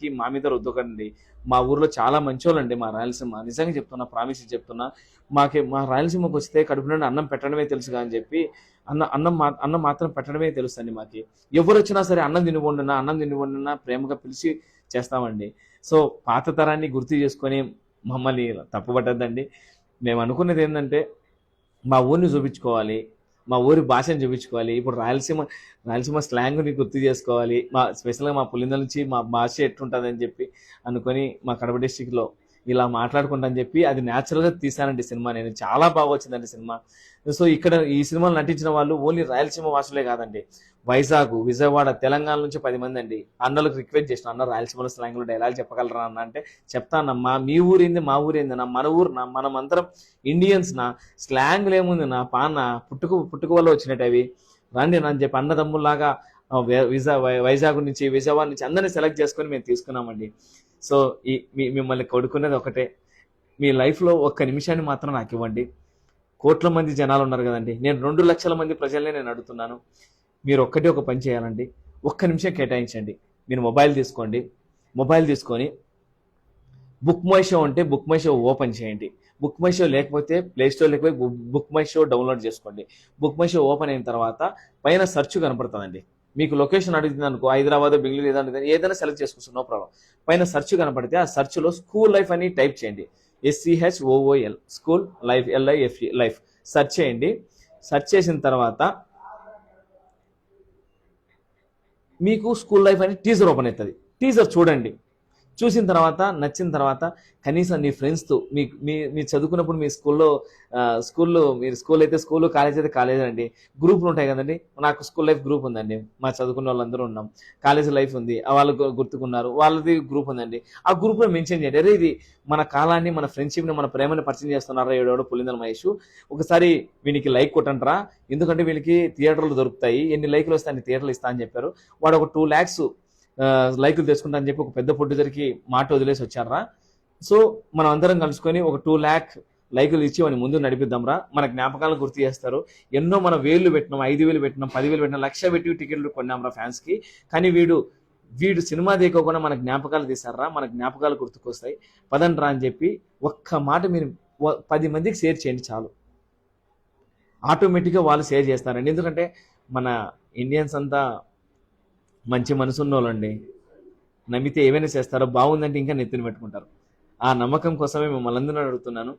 కి మా మీద రుద్దకండి. మా ఊర్లో చాలా మంచోళ్ళండి మా రాయలసీమ. నిజంగా చెప్తున్నా ప్రామిస్ చెప్తున్నా. మాకి మా రాయలసీమకు వస్తే కడుపు నుండి అన్నం పెట్టడమే తెలుసుగా అని చెప్పి అన్న అన్నం మా అన్నం మాత్రం పెట్టడమే తెలుసండి మాకి. ఎవరు వచ్చినా సరే అన్నం తినివ్వండినా అన్నం తినివ్వండినా ప్రేమగా పిలిచి చేస్తామండి. సో పాత తరాన్ని గుర్తు చేసుకొని మమ్మల్ని తప్పుపట్టద్దండి. మేము అనుకున్నది ఏంటంటే మా ఊరిని చూపించుకోవాలి. మా ఊరి భాషను చూపించుకోవాలి. ఇప్పుడు రాయలసీమ రాయలసీమ స్లాంగ్ని గుర్తు చేసుకోవాలి. మా స్పెషల్గా మా పులిందల నుంచి మా భాష ఎట్లుంటుందని చెప్పి అనుకొని మా కడప డిస్టిక్లో ఇలా మాట్లాడుకుంటా అని చెప్పి అది న్యాచురల్గా తీసానండి సినిమా. నేను చాలా బాగా వచ్చిందండి సినిమా. సో ఇక్కడ ఈ సినిమాలో నటించిన వాళ్ళు ఓన్లీ రాయలసీమ వాసులే కాదండి. వైజాగ్ విజయవాడ తెలంగాణ నుంచి పది మంది అండి. అన్నలకు రిక్వెస్ట్ చేసిన అన్న రాయలసీమలో స్లాంగ్లో డైలాగ్ చెప్పగలరా అన్న అంటే చెప్తానమ్మా మీ ఊరేంది మా ఊరేంది నా మన ఊరు నా మనం అందరం ఇండియన్స్ నా స్లాంగ్లు ఏముంది నా పాన్న పుట్టుకు పుట్టుకు వల్ల వచ్చినట్టు అవి. రండి నన్ను చెప్పి అన్నదమ్ముల్లాగా విజా వైజాగ్ నుంచి విజయవాడ నుంచి అందరినీ సెలెక్ట్ చేసుకొని మేము తీసుకున్నామండి. సో ఈ మీ మిమ్మల్ని కొడుకునేది ఒకటే. మీ లైఫ్లో ఒక్క నిమిషాన్ని మాత్రం నాకు ఇవ్వండి. కోట్ల మంది జనాలు ఉన్నారు కదండి. నేను రెండు లక్షల మంది ప్రజల్ని నేను అడుగుతున్నాను. మీరు ఒక్కటే ఒక పని చేయాలండి. ఒక్క నిమిషం కేటాయించండి. మీరు మొబైల్ తీసుకోండి. మొబైల్ తీసుకొని బుక్ మై షో అంటే బుక్ మై షో ఓపెన్ చేయండి. బుక్ మై షో లేకపోతే ప్లే స్టోర్ పోయి బుక్ మై షో డౌన్లోడ్ చేసుకోండి. బుక్ మై షో ఓపెన్ అయిన తర్వాత పైన సెర్చ్ కనపడుతుందండి. మీకు లొకేషన్ అడుగుతుంది అనుకో హైదరాబాద్ బెంగళూరు ఏదైనా ఏదైనా సెలెక్ట్ చేసుకోవచ్చు నో ప్రాబ్లం పైన సెర్చ్ కనపడితే ఆ సర్చ్లో స్కూల్ లైఫ్ అని టైప్ చేయండి. S C H O O L school life L I F E life search చేయండి. సెర్చ్ చేసిన తర్వాత మీకు స్కూల్ లైఫ్ అని టీజర్ ఓపెన్ అవుతుంది. టీజర్ చూడండి. చూసిన తర్వాత నచ్చిన తర్వాత కనీసం మీ ఫ్రెండ్స్తో మీ మీ మీరు చదువుకున్నప్పుడు మీ స్కూల్లో స్కూల్లో మీరు స్కూల్ అయితే స్కూల్ కాలేజ్ అయితే కాలేజ్ అండి గ్రూపులు ఉంటాయి కదండి. నాకు స్కూల్ లైఫ్ గ్రూప్ ఉందండి. మా చదువుకున్న వాళ్ళందరూ ఉన్నాం. కాలేజ్ లైఫ్ ఉంది. వాళ్ళు గుర్తుకున్నారు. వాళ్ళది గ్రూప్ ఉందండి. ఆ గ్రూప్లో మెన్షన్ చేయండి. అరే ఇది మన కాలాన్ని మన ఫ్రెండ్షిప్ని మన ప్రేమని పరిచయం చేస్తున్నారా ఏడోడు పులిందల మహేష్? ఒకసారి వీనికి లైక్ కొట్టంటారా ఎందుకంటే వీళ్ళకి థియేటర్లు దొరుకుతాయి. ఎన్ని లైక్లు వస్తే అన్ని థియేటర్లు ఇస్తా అని చెప్పారు. వాడు ఒక టూ ల్యాక్స్ లైకులు తెచ్చుకుంటా అని చెప్పి ఒక పెద్ద ప్రొడ్యూసర్కి మాట వదిలేసి వచ్చారా సో మనం అందరం కలుసుకొని ఒక టూ ల్యాక్ లైకులు ఇచ్చి వాడిని ముందు నడిపిద్దాంరా. మన జ్ఞాపకాలను గుర్తు చేస్తారు. ఎన్నో మన వేలు పెట్టినాం ఐదు వేలు పెట్టినాం పదివేలు పెట్టినాం లక్ష పెట్టి టికెట్లు కొన్నాంరా ఫ్యాన్స్కి. కానీ వీడు వీడు సినిమా తీయకోకుండా మన జ్ఞాపకాలు తీసారా మన జ్ఞాపకాలు గుర్తుకొస్తాయి. పదండ్రా అని చెప్పి ఒక్క మాట మీరు పది మందికి షేర్ చేయండి చాలు. ఆటోమేటిక్గా వాళ్ళు షేర్ చేస్తారండి. ఎందుకంటే మన ఇండియన్స్ అంతా మంచి మనసున్న వాళ్ళండి నమ్మితే ఏమైనా చేస్తారో బాగుందంటే ఇంకా నెత్తిన పెట్టుకుంటారు. ఆ నమ్మకం కోసమే మిమ్మల్ని అందరూ అడుగుతున్నాను.